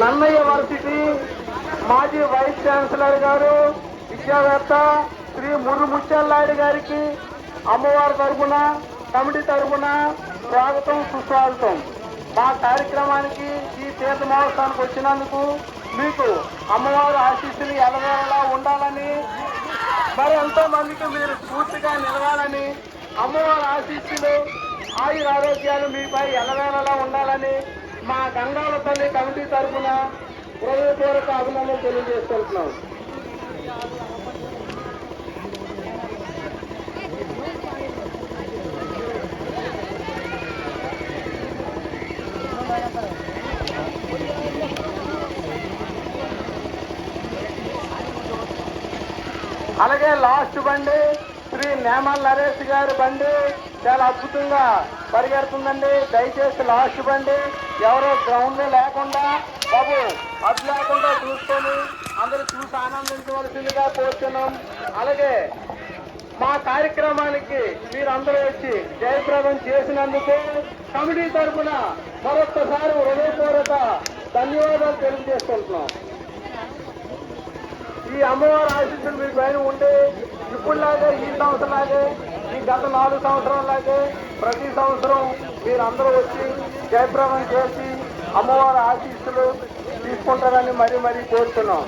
Nannaya varsity మాజీ vice chancellor గారు విద్యావేత్త శ్రీ మురు ముచ్చెల్లాయుడు గారికి అమ్మవారి తరఫున కమిటీ తరఫున స్వాగతం సుస్వాగతం. మా కార్యక్రమానికి ఈ తీర్థ మహోత్సవానికి వచ్చినందుకు మీకు అమ్మవారు ఆశీస్సులు ఎలా ఉండాలని మరి ఎంతో మందికి మీరు పూర్తిగా నిలవాలని అమ్మవారి ఆశీస్సులు ఆయుర ఆరోగ్యాలు మీపై ఎలవేళలా ఉండాలని మా గంగాల తల్లి కమిటీ తరఫున హృదయపూర్వక అభినందనలు తెలియజేసుకుంటున్నాం. అలాగే లాస్ట్ బండి శ్రీ నేమల్ నరేష్ గారి బండి చాలా అద్భుతంగా పరిగెడుతుందండి. దయచేసి లాస్ట్ బండి ఎవరో గ్రౌండ్ లేకుండా బాబు అది లేకుండా చూసుకొని అందరూ చూసి ఆనందించవలసిందిగా కోరుతున్నాం అలాగే మా కార్యక్రమానికి మీరందరూ వచ్చి జయప్రదం చేసినందుకు కమిటీ తరఫున మరొక్కసారి హృదయపూర్వక ధన్యవాదాలు తెలియజేసుకుంటున్నాం. ఈ అమ్మవారి ఆశీస్సులు మీ పైన ఉంటే ఇప్పుడులాగే ఈ సంవత్సరం లాగే ఈ గత నాలుగు సంవత్సరాలాగే ప్రతి సంవత్సరం మీరందరూ వచ్చి జయప్రదం చేసి అమ్మవారి ఆశీస్సులు తీసుకుంటారని మరీ మరీ కోరుతున్నాం.